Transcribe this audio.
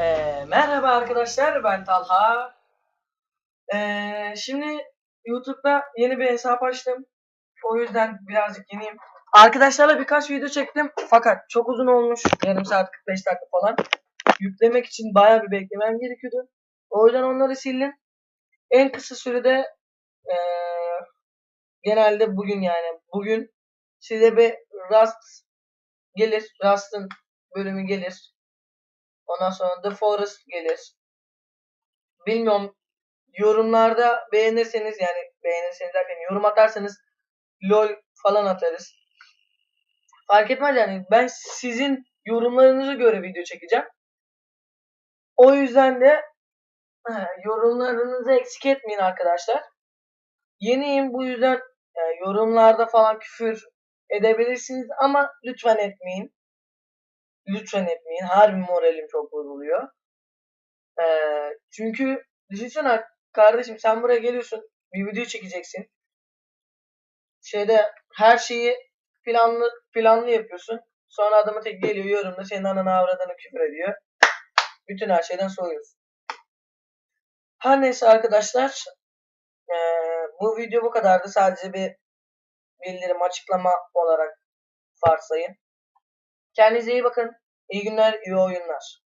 Ee, merhaba arkadaşlar ben Talha. Ee, şimdi YouTube'da yeni bir hesap açtım. O yüzden birazcık yeniyim. Arkadaşlarla birkaç video çektim fakat çok uzun olmuş. Yarım saat 45 dakika falan. Yüklemek için bayağı bir beklemem gerekiyordu. O yüzden onları sildim. En kısa sürede ee, genelde bugün yani bugün size bir Rust gelir. Rust'ın bölümü gelir. Ondan sonra The Forest gelir. Bilmiyorum. Yorumlarda beğenirseniz yani beğenirseniz derken yorum atarsanız LOL falan atarız. Fark etmez yani. Ben sizin yorumlarınızı göre video çekeceğim. O yüzden de yorumlarınızı eksik etmeyin arkadaşlar. Yeniyim bu yüzden e, yorumlarda falan küfür edebilirsiniz ama lütfen etmeyin. Lütfen etmeyin. Harbi moralim çok bozuluyor. Ee, çünkü düşünsene kardeşim sen buraya geliyorsun. Bir video çekeceksin. Şeyde her şeyi planlı planlı yapıyorsun. Sonra adamı tek geliyor yorumda senin ananı avradını küfür ediyor. Bütün her şeyden soğuyorsun. Her neyse arkadaşlar. ee, bu video bu kadardı. Sadece bir bildirim açıklama olarak varsayın. Kendinize iyi bakın. İyi günler, iyi oyunlar.